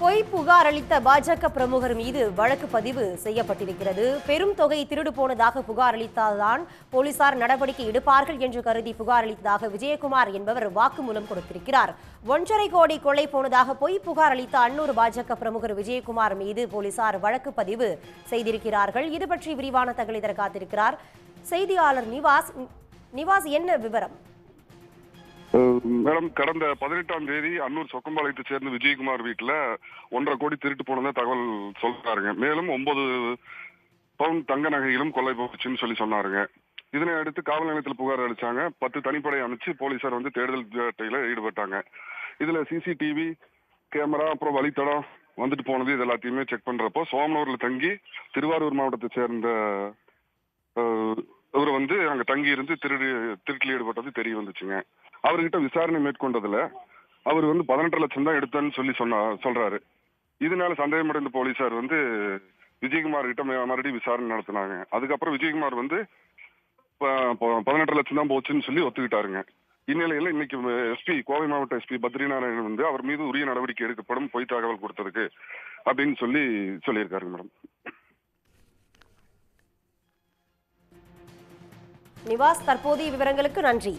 பொய் புகார் அளித்த பாஜக பிரமுகர் மீது வழக்கு பதிவு செய்யப்பட்டிருக்கிறது. பெரும் தொகை திருடு போனதாக புகார் அளித்தால்தான் போலீசார் நடவடிக்கை எடுப்பார்கள் என்று கருதி புகார் அளித்ததாக விஜயகுமார் என்பவர் வாக்குமூலம் கொடுத்திருக்கிறார். ஒன்றரை கோடி கொள்ளை போனதாக பொய் புகார் அளித்த அன்னூர் பாஜக பிரமுகர் விஜயகுமார் மீது போலீசார் வழக்கு பதிவு செய்திருக்கிறார்கள். இது பற்றி விரிவான தகவல் இதற்காத்திருக்கிறார் செய்தியாளர் நிவாஸ் நிவாஸ் என்ன விவரம்? மேடம் கடந்த பதினெட்டாம் தேதி அன்னூர் சொக்கம்பாளையத்தை சேர்ந்த விஜயகுமார் வீட்டில் ஒன்றரை கோடி திருட்டு போனதா தகவல் சொல்றாருங்க. மேலும் ஒன்பது பவுன் தங்க நகைகளும் கொள்ளை போச்சுன்னு சொல்லி சொன்னாருங்க. இதனை அடுத்து காவல் நிலையத்தில் புகார் அளிச்சாங்க. பத்து தனிப்படை அனுப்பிச்சு போலீசார் வந்து தேடுதல் வேட்டையில் ஈடுபட்டாங்க. இதுல சிசிடிவி கேமரா அப்புறம் வழித்தடம் வந்துட்டு போனது இது எல்லாத்தையுமே செக் பண்றப்போ சோமனூர்ல தங்கி திருவாரூர் மாவட்டத்தை சேர்ந்த இவர் வந்து அங்க தங்கி இருந்து திருடு திருட்டில் ஈடுபட்டது தெரிய வந்துச்சுங்க. அவர்கிட்ட விசாரணை மேற்கொண்டதுல அவர் வந்து பதினெட்டு லட்சம் தான் எடுத்தேன்னு சொல்லி சொன்னா சொல்றாரு. இதனால சந்தேகமடைந்த போலீசார் வந்து விஜயகுமார் கிட்ட மறுபடியும் விசாரணை நடத்தினாங்க. அதுக்கப்புறம் விஜயகுமார் வந்து ப- ப- பதினெட்டு லட்சம் தான் போச்சுன்னு சொல்லி ஒத்துக்கிட்டாருங்க. இந்நிலையில இன்னைக்கு எஸ்பி கோவை மாவட்ட எஸ்பி பத்ரிநாராயணன் வந்து அவர் மீது உரிய நடவடிக்கை எடுக்கப்படும் பொய் தகவல் கொடுத்ததுக்கு அப்படின்னு சொல்லி சொல்லியிருக்காருங்க மேடம். நிவாஸ் தற்போதைய விவரங்களுக்கு நன்றி.